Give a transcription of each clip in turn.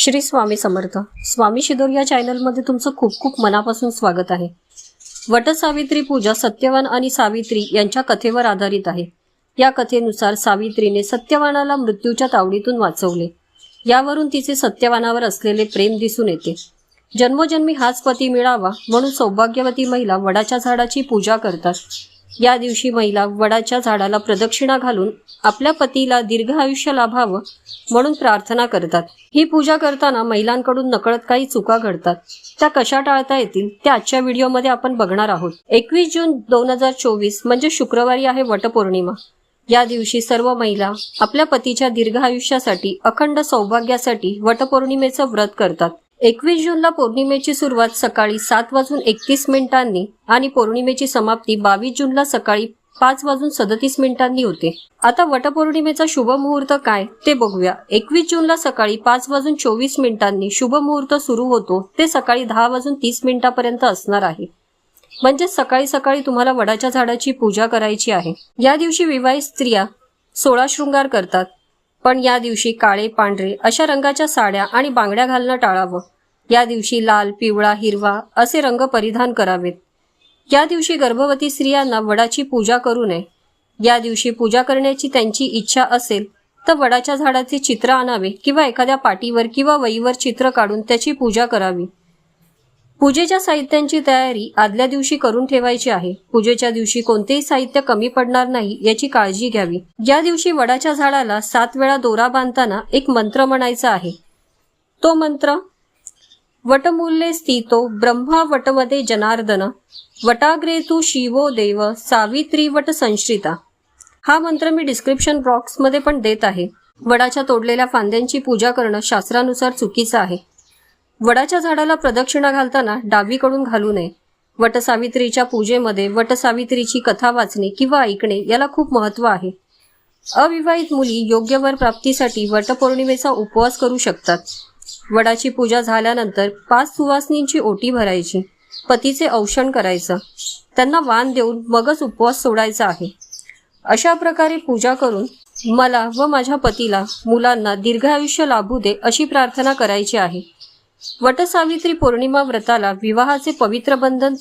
श्री स्वामी समर्थ. स्वामी शिदोर या चॅनलमध्ये तुमचं खूप खूप मनापासून स्वागत आहे. वटसावित्री पूजा सत्यवान आणि सावित्री यांच्या कथेवर आधारित आहे. या कथेनुसार सावित्रीने सत्यवानाला मृत्यूच्या तावडीतून वाचवले. यावरून तिचे सत्यवानावर असलेले प्रेम दिसून येते. जन्मोजन्मी हाच पती मिळावा म्हणून सौभाग्यवती महिला वडाच्या झाडाची पूजा करतात. या दिवशी महिला वडाच्या झाडाला प्रदक्षिणा घालून आपल्या पतीला दीर्घ आयुष्य लाभावं म्हणून प्रार्थना करतात. ही पूजा करताना महिलांकडून नकळत काही चुका घडतात. त्या कशा टाळता येतील त्या आजच्या व्हिडिओमध्ये आपण बघणार आहोत. एकवीस जून दोन हजार चोवीस म्हणजे शुक्रवारी आहे वटपौर्णिमा. या दिवशी सर्व महिला आपल्या पतीच्या दीर्घ आयुष्यासाठी अखंड सौभाग्यासाठी वटपौर्णिमेचं व्रत करतात. एकवीस जूनला पौर्णिमेची सुरुवात सकाळी सात वाजून एकतीस मिनिटांनी आणि पौर्णिमेची समाप्ती बावीस जूनला सकाळी पाच वाजून सदतीस मिनिटांनी होते. आता वटपौर्णिमेचा शुभ मुहूर्त काय ते बघूया. एकवीस जूनला सकाळी पाच वाजून चोवीस मिनिटांनी शुभ मुहूर्त सुरू होतो. ते सकाळी दहा वाजून तीस मिनिटापर्यंत असणार आहे. म्हणजे सकाळी सकाळी तुम्हाला वडाच्या झाडाची पूजा करायची आहे. या दिवशी विवाहित स्त्रिया सोळा शृंगार करतात. पण या दिवशी काळे पांढरे अशा रंगाच्या साड्या आणि बांगड्या घालणं टाळावं. या दिवशी लाल पिवळा हिरवा असे रंग परिधान करावेत. या दिवशी गर्भवती स्त्रियांना वडाची पूजा करू नये. या दिवशी पूजा करण्याची त्यांची इच्छा असेल तर वडाच्या झाडाचे चित्र आणावे किंवा एखाद्या पाटीवर किंवा वहीवर चित्र काढून त्याची पूजा करावी. पूजेच्या साहित्यांची तयारी आदल्या दिवशी करून ठेवायची आहे. पूजेच्या दिवशी कोणतेही साहित्य कमी पडणार नाही याची काळजी घ्यावी. या दिवशी वडाच्या झाडाला सात वेळा दोरा बांधताना एक मंत्र म्हणायचा आहे. तो मंत्र वटमूल्ये स्थितो ब्रह्मा वटमध्ये जनार्दन वटाग्रे तू शिवो देव सावित्री वट संश्रिता. हा मंत्र मी डिस्क्रिप्शन बॉक्समध्ये पण देत आहे. वडाच्या तोडलेल्या फांद्यांची पूजा करणं शास्त्रानुसार चुकीचं आहे. वडाच्या झाडाला प्रदक्षिणा घालताना डावीकडून घालू नये. वटसावित्रीच्या पूजेमध्ये वटसावित्रीची कथा वाचणे किंवा ऐकणे याला खूप महत्त्व आहे. अविवाहित मुली योग्य वर प्राप्तीसाठी वटपौर्णिमेचा उपवास करू शकतात. वडाची पूजा झाल्यानंतर पाच सुवासनींची ओटी भरायची. पतीचे औषण करायचं. त्यांना वाण देऊन मगच उपवास सोडायचा आहे. अशा प्रकारे पूजा करून मला व माझ्या पतीला मुलांना दीर्घ आयुष्य लाभू दे अशी प्रार्थना करायची आहे. वटसावित्री पौर्णिमा व्रताला विवाहाचे पवित्र बंधन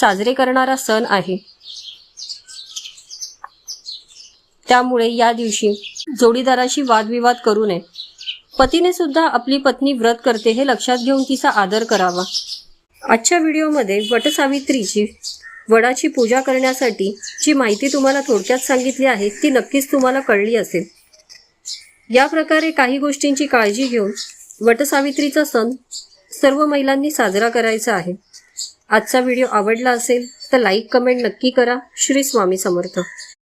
साजरे करणारा सण आहे. त्यामुळे या दिवशी जोडीदाराशी वादविवाद करू नये. पतीने सुद्धा आपली पत्नी व्रत करते हे लक्षात घेऊन तिचा आदर करावा. आजच्या व्हिडिओमध्ये वटसावित्रीची वडाची पूजा करण्यासाठी जी माहिती तुम्हाला थोडक्यात सांगितली आहे ती नक्कीच तुम्हाला कळली असेल. या प्रकारे काही गोष्टींची काळजी घेऊन वटसावित्रीचा सण सर्व महिलांनी साजरा करायचा आहे. आजचा व्हिडिओ आवडला असेल तर लाईक कमेंट नक्की करा. श्री स्वामी समर्थ.